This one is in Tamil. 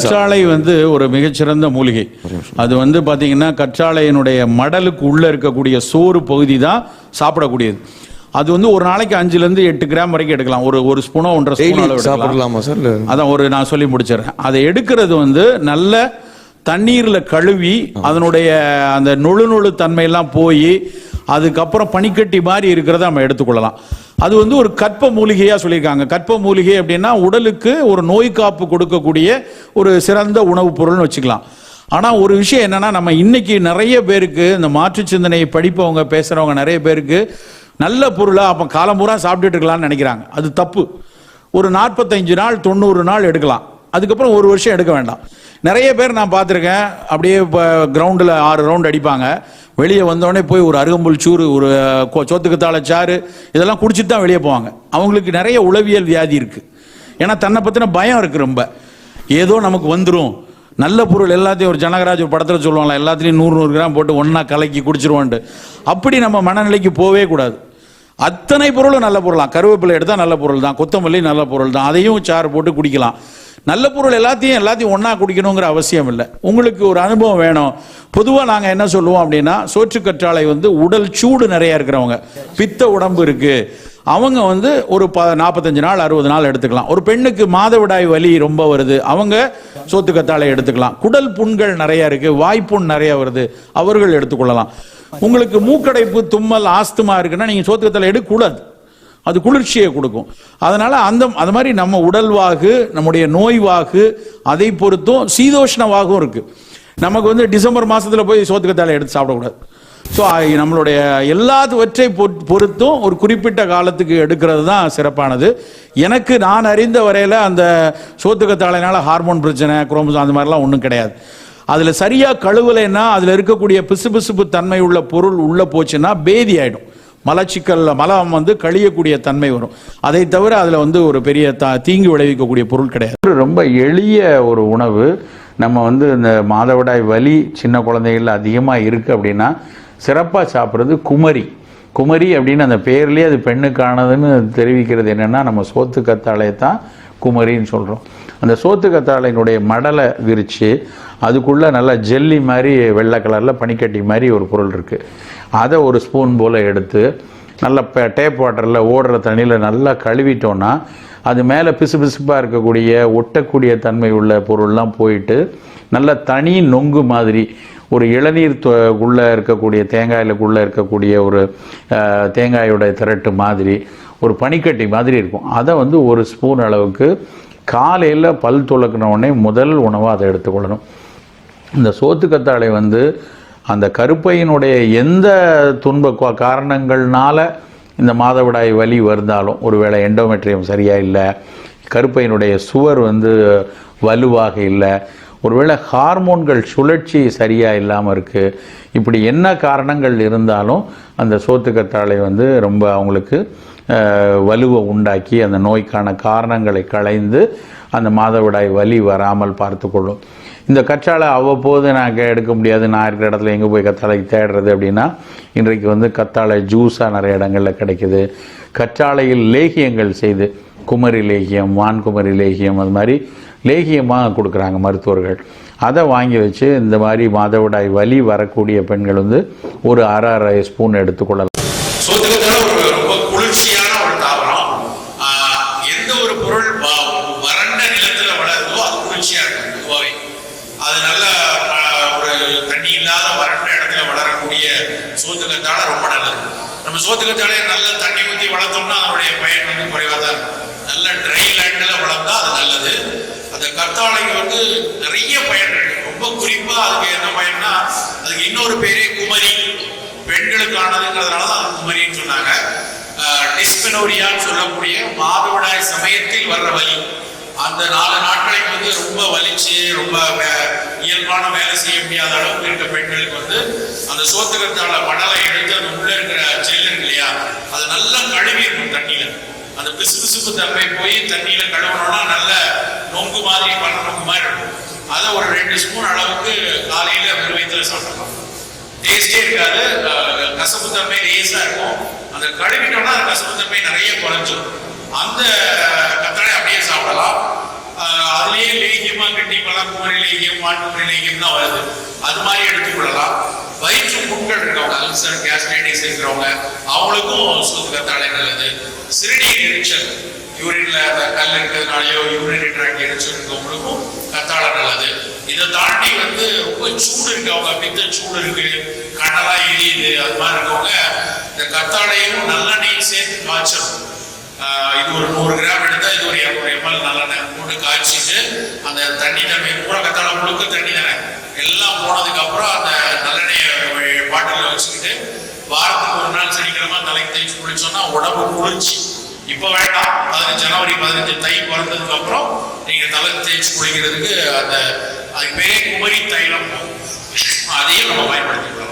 கற்றாழை வந்து ஒரு மிகச்சிறந்த மூலிகை. அது வந்து பாத்தீங்கன்னா கற்றாழையினுடைய மடலுக்கு உள்ள இருக்கக்கூடிய சோறு பகுதி தான் சாப்பிடக்கூடியது. அது வந்து ஒரு நாளைக்கு அஞ்சுல இருந்து எட்டு கிராம் வரைக்கும் எடுக்கலாம். ஒரு ஒரு ஸ்பூனோ ஒன்றரை ஸ்பூன் சாப்பிடலாமா சார்? அதான் ஒரு நான் சொல்லி முடிச்சிடுறேன். அதை எடுக்கிறது வந்து நல்ல தண்ணீர்ல கழுவி அதனுடைய அந்த நுழு நுழு தன்மையெல்லாம் போய் அதுக்கப்புறம் பனிக்கட்டி மாதிரி இருக்கிறத நம்ம எடுத்துக்கொள்ளலாம். அது வந்து ஒரு கற்ப மூலிகையாக சொல்லியிருக்காங்க. கற்ப மூலிகை அப்படின்னா உடலுக்கு ஒரு நோய் காப்பு கொடுக்கக்கூடிய ஒரு சிறந்த உணவுப் பொருள்னு வச்சுக்கலாம். ஆனால் ஒரு விஷயம் என்னென்னா நம்ம இன்னைக்கு நிறைய பேருக்கு இந்த மாற்று சிந்தனையை படிப்பவங்க பேசுகிறவங்க நிறைய பேருக்கு நல்ல பொருளை அப்போ காலம் பூரா சாப்பிட்டுட்டு இருக்கலாம்னு நினைக்கிறாங்க. அது தப்பு. ஒரு நாற்பத்தஞ்சு நாள் தொண்ணூறு நாள் எடுக்கலாம். அதுக்கப்புறம் ஒரு வருஷம் எடுக்க வேண்டாம். நிறைய பேர் நான் பார்த்துருக்கேன். அப்படியே இப்போ கிரவுண்டில் ஆறு ரவுண்ட் அடிப்பாங்க. வெளியே வந்தோடனே போய் ஒரு அருகம்புல் சூறு ஒரு சோத்துக்கு சோத்துக்கத்தாழை சாறு இதெல்லாம் குடிச்சிட்டு தான் வெளியே போவாங்க. அவங்களுக்கு நிறைய உளவியல் வியாதி இருக்குது ஏன்னா தன்னை பற்றின பயம் இருக்குது ரொம்ப. ஏதோ நமக்கு வந்துடும் நல்ல பொருள் எல்லாத்தையும் ஒரு ஜனகராஜ் ஒரு படத்தில் சொல்லுவாங்களா எல்லாத்துலேயும் நூறு நூறு கிராம் போட்டு ஒன்றா கலக்கி குடிச்சிருவோன்ட்டு. அப்படி நம்ம மனநிலைக்கு போவே கூடாது. அத்தனை பொருளும் நல்ல பொருளாம் கருவேப்பிலை எடுத்தால் நல்ல பொருள் தான் கொத்தமல்லி நல்ல பொருள் தான் அதையும் சாறு போட்டு குடிக்கலாம். நல்ல பொருள் எல்லாத்தையும் எல்லாத்தையும் ஒன்றா குடிக்கணுங்கிற அவசியம் இல்லை. உங்களுக்கு ஒரு அனுபவம் வேணும். பொதுவாக நாங்கள் என்ன சொல்லுவோம் அப்படின்னா சோற்று கற்றாழை வந்து உடல் சூடு நிறையா இருக்கிறவங்க. பித்த உடம்பு இருக்குது அவங்க வந்து ஒரு ப நாற்பத்தஞ்சு நாள் அறுபது நாள் எடுத்துக்கலாம். ஒரு பெண்ணுக்கு மாதவிடாய் வலி ரொம்ப வருது. அவங்க சோத்து கத்தாழை எடுத்துக்கலாம். குடல் புண்கள் நிறையா இருக்குது வாய்ப்புண் நிறைய வருது. அவர்கள் எடுத்துக்கொள்ளலாம். உங்களுக்கு மூக்கடைப்பு தும்மல் ஆஸ்துமா இருக்குன்னா நீங்கள் சோத்து கத்தாழை எடுக்கக்கூடாது. அது குளிர்ச்சியை கொடுக்கும். அதனால் அந்த அது மாதிரி நம்ம உடல்வாகு நம்முடைய நோய் வாகு அதை பொறுத்தும் சீதோஷ்ண வாகும் இருக்குது நமக்கு வந்து டிசம்பர் மாதத்தில் போய் சோத்துக்கத்தாழை எடுத்து சாப்பிடக்கூடாது. ஸோ நம்மளுடைய எல்லாத்துவற்றை பொ- பொறுத்தும் ஒரு குறிப்பிட்ட காலத்துக்கு எடுக்கிறது தான் சிறப்பானது. எனக்கு நான் அறிந்த வரையில் அந்த சோத்துக்கத்தாழைனால ஹார்மோன் பிரச்சனை குரோமோசோம் அந்த மாதிரிலாம் ஒன்றும் கிடையாது. அதில் சரியாக கழுவலைன்னா அதில் இருக்கக்கூடிய பிசுபிசுப்பு தன்மை உள்ள பொருள் உள்ளே போச்சுன்னா பேதி ஆயிடும். மலச்சிக்கல்ல மலம் வந்து கழியக்கூடிய தன்மை வரும். அதை தவிர அதில் வந்து ஒரு பெரிய த- தீங்கு விளைவிக்கக்கூடிய பொருள் கிடையாது. ரொம்ப எளிய ஒரு உணவு. நம்ம வந்து இந்த மாதவிடாய் வலி சின்ன குழந்தைகள் அதிகமாக இருக்குது அப்படின்னா சிறப்பாக சாப்பிட்றது குமரி. குமரி அப்படின்னு அந்த பேர்லேயே அது பெண்ணுக்கானதுன்னு தெரிவிக்கிறது என்னென்னா நம்ம சோத்து கத்தாலே தான் குமரின்னு சொல்கிறோம் அந்த சோத்து கத்தாழையினுடைய மடலை விரித்து அதுக்குள்ளே நல்லா ஜெல்லி மாதிரி வெள்ளை கலரில் பனிக்கட்டி மாதிரி ஒரு பொருள் இருக்குது அதை ஒரு ஸ்பூன் போல் எடுத்து நல்ல டேப் வாட்டரில் ஓடுற தண்ணியில் நல்லா கழுவிட்டோன்னா அது மேலே பிசு பிசுப்பாக இருக்கக்கூடிய ஒட்டக்கூடிய தன்மை உள்ள பொருள்லாம் போயிட்டு நல்ல தனி நொங்கு மாதிரி ஒரு இளநீர் உள்ளே இருக்கக்கூடிய தேங்காயிலுக்குள்ளே இருக்கக்கூடிய ஒரு தேங்காயோட திரட்டு மாதிரி ஒரு பனிக்கட்டி மாதிரி இருக்கும். அதை வந்து ஒரு ஸ்பூன் அளவுக்கு காலையில் பல் துலக்கின உடனே முதல் உணவாக அதை எடுத்துக்கொள்ளணும். இந்த சோத்துக்கத்தாழை வந்து அந்த கருப்பையினுடைய எந்த துன்ப காரணங்கள்னால இந்த மாதவிடாய் வலி வருந்தாலும் ஒருவேளை எண்டோமெட்ரியம் சரியாக இல்லை கருப்பையினுடைய சுவர் வந்து வலுவாக இல்லை ஒருவேளை ஹார்மோன்கள் சுழற்சி சரியாக இல்லாமல் இருக்குது இப்படி என்ன காரணங்கள் இருந்தாலும் அந்த சோத்துக்கத்தாழை வந்து ரொம்ப அவங்களுக்கு வலுவை உண்டாக்கி அந்த நோய்க்கான காரணங்களை களைந்து அந்த மாதவிடாய் வலி வராமல் பார்த்துக்கொள்ளும் இந்த கற்றாழை அவ்வப்போது நான் எடுக்க முடியாது. நான் இருக்கிற இடத்துல எங்கே போய் கத்தாழை தேடுறது அப்படின்னா இன்றைக்கு வந்து கத்தாழை ஜூஸாக நிறைய இடங்களில் கிடைக்குது. கற்றாழையில் லேகியங்கள் செய்து குமரி லேகியம் வான்குமரி லேகியம் அது மாதிரி லேகியமாக கொடுக்குறாங்க மருத்துவர்கள். அதை வாங்கி வச்சு இந்த மாதிரி மாதவிடாய் வலி வரக்கூடிய பெண்கள் வந்து ஒரு அரை அரை ஸ்பூன் எடுத்துக்கொள்ளலாம் தண்ணி இல்லாத வறண்ட இடத்துல வளரக்கூடிய சோத்துக்கத்தாழை ரொம்ப நல்லது. நம்ம சோத்துக்கத்தாழையை நல்ல தண்ணி ஊற்றி வளர்த்தோம்னா அதனுடைய பயன் வந்து குறைவாக தான் இருக்கும். நல்ல ட்ரை லேண்டில் வளர்ந்தால் அது நல்லது. அந்த கத்தாழைக்கு வந்து நிறைய பயன் இருக்கு ரொம்ப குறிப்பாக அதுக்கு என்ன பயன்னா அதுக்கு இன்னொரு பேரே குமரி. பெண்களுக்கானதுங்கிறதுனால தான் அது குமரின்னு சொன்னாங்க. டிஸ்பெனோரியான்னு சொல்லக்கூடிய மாதவிடாய் சமயத்தில் வர்ற வலி. அந்த நாலு நாட்களை வந்து ரொம்ப வலிச்சு ரொம்ப வே- இயல்பான வேலை செய்ய முடியாத அளவுக்கு இருக்க பெண்களுக்கு வந்து அந்த சோத்துக்கத்தால மணலை எடுத்து அந்த உள்ள இருக்கிற ஜெல் இருக்கு இல்லையா அது நல்லா கழுவி இருக்கும் தண்ணியில. அந்த பிசுபிசுப்பு தன்மை போய் தண்ணியில கழுவணும்னா நல்ல நொங்கு மாதிரி பண்ண நொங்கு மாதிரி இருக்கும். அதை ஒரு ரெண்டு ஸ்பூன் அளவுக்கு காலையில வெறும் வயிற்றுல சாப்பிடலாம் டேஸ்டே இருக்காது. கசப்பு தன்மை லேசா இருக்கும். அந்த கழுவிட்டோம்னா அந்த கசப்பு தன்மை நிறைய குறைஞ்சிடும் அந்த கத்தாழை அப்படியே சாப்பிடலாம் ஆஹ் அதுலயே லேகியமா கட்டி பழக்குமரி லேகியம் தான் வருது. அது மாதிரி எடுத்துக்கொள்ளலாம். வயிற்று புண்கள் இருக்கவங்க அல்சர் கேஸ்டைடிஸ் இருக்கிறவங்க அவங்களுக்கும் சூத்து நல்லது சிறுநீர் எரிச்சல் யூரின்ல அந்த கல் இருக்கிறதுனாலயோ யூரினரி ட்ராக் எரிச்சல் இருக்கவங்களுக்கும் கத்தாழை நல்லது. இதை தாண்டி வந்து ரொம்ப சூடு இருக்கவங்க பித்த சூடு இருக்கு கடலா எரியுது அது மாதிரி இருக்கவங்க இந்த கத்தாழையும் நல்லெண்ணெயும் சேர்த்து காய்ச்சணும். இது ஒரு நூறு கிராம் எடுத்தா இது ஒரு இரநூறு எம்எல் நல்லெண்ணெய் போட்டு காய்ச்சிட்டு அந்த தண்ணி தண்ணி பூரா முழுக்க தண்ணி தானே. எல்லாம் போனதுக்கு அப்புறம் அந்த நல்லெண்ணெயை பாட்டிலில் வச்சுக்கிட்டு வாரத்துக்கு ஒரு நாள் சனிக்கிழமை தலைக்கு தேய்ச்சி குளிச்சோம்னா உடம்பு குளிர்ச்சி. இப்போ வேண்டாம். பதினஞ்சு ஜனவரி பதினஞ்சு தை பிறந்ததுக்கு அப்புறம் நீங்கள் தலை தேய்ச்சி குளிக்கிறதுக்கு அந்த அதுக்கு பேரே குமரி தைலம். அதையும் நம்ம பயன்படுத்திக்கலாம்.